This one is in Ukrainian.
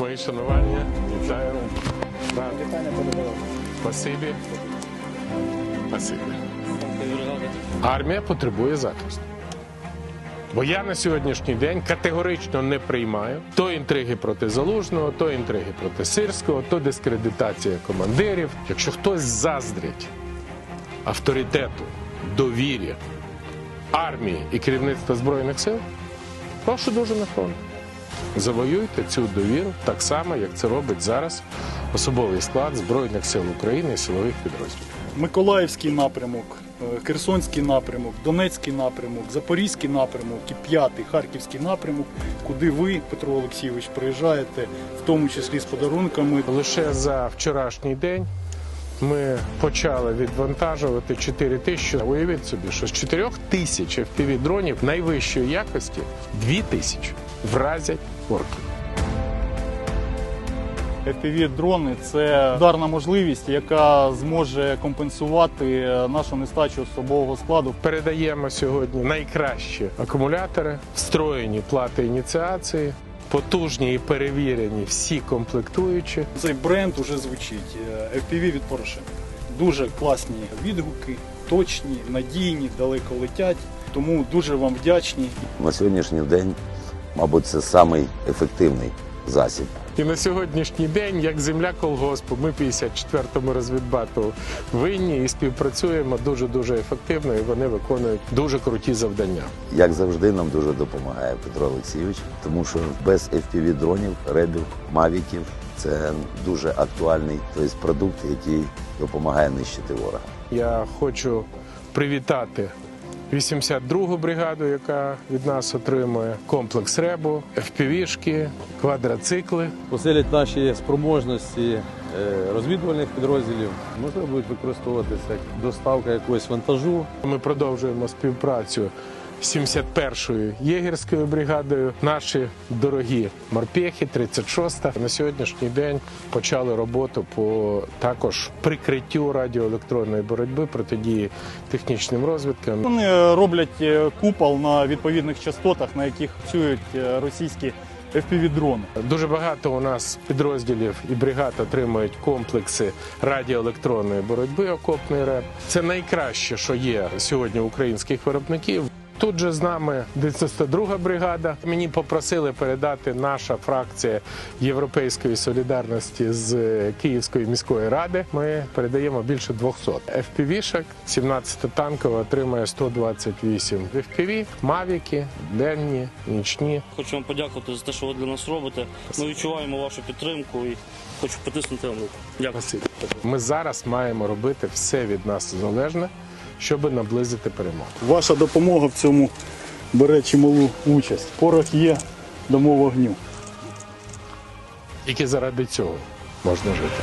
Мої шанування, вітаю. Спасибі. Спасибі. Армія потребує захисту. Бо я на сьогоднішній день категорично не приймаю то інтриги проти залужного, то інтриги проти сирського, то дискредитація командирів. Якщо хтось заздрить авторитету, довір'я армії і керівництва збройних сил, прошу дуже на фронт. Завоюйте цю довіру так само, як це робить зараз особовий склад Збройних сил України і силових підрозділів. Миколаївський напрямок, е, Херсонський напрямок, Донецький напрямок, Запорізький напрямок і п'ятий Харківський напрямок, куди ви, Петро Олексійович, приїжджаєте, в тому числі з подарунками. Лише за вчорашній день ми почали відвантажувати 4 тисячі. Уявіть собі, що з 4 тисяч fpv дронів найвищої якості 2 тисячі вразять орків. FPV-дрони – це ударна можливість, яка зможе компенсувати е, нашу нестачу особового складу. Передаємо сьогодні найкращі акумулятори, встроєні плати ініціації, потужні і перевірені всі комплектуючі. Цей бренд уже звучить. е, FPV від Порошенка. Дуже класні відгуки, точні, надійні, далеко летять. Тому дуже вам вдячні. На сьогоднішній день, мабуть, це самий ефективний засіб. І на сьогоднішній день, як земля колгоспу, ми 54-му розвідбату винні і співпрацюємо дуже дуже ефективно. І вони виконують дуже круті завдання. Як завжди, нам дуже допомагає Петро Олексійович, тому що без fpv дронів, ребів, мавіків це дуже актуальний тобто, продукт, який допомагає нищити ворога. Я хочу привітати 82-гу бригаду, яка від нас отримує комплекс ребу, FPV-шки, квадроцикли. посилять наші спроможності е, розвідувальних підрозділів. Можливо, будуть використовуватися як доставка якогось вантажу. Ми продовжуємо співпрацю 71-ю єгерською бригадою. Наші дорогі морпехи, 36-та, на сьогоднішній день почали роботу по також прикриттю радіоелектронної боротьби протидії технічним розвідкам. Вони роблять е, купол на відповідних частотах, на яких працюють е, російські FPV-дрони. Дуже багато у нас підрозділів і бригад отримують комплекси радіоелектронної боротьби. Окопний реп. Це найкраще, що є сьогодні українських виробників. Тут же з нами 92 бригада. Мені попросили передати наша фракція Європейської солідарності з Київської міської ради. Ми передаємо більше 200 FPV-шок. 17 танкова отримує 128 FPV, мавіки, денні, нічні. Хочу вам подякувати за те, що ви для нас робите. Ми відчуваємо вашу підтримку і хочу потиснути вам руку. Дякую. Ми зараз маємо робити все від нас залежне, щоб наблизити перемогу. Ваша допомога в цьому бере чималу участь. Порох є, дамо вогню. Тільки заради цього можна жити.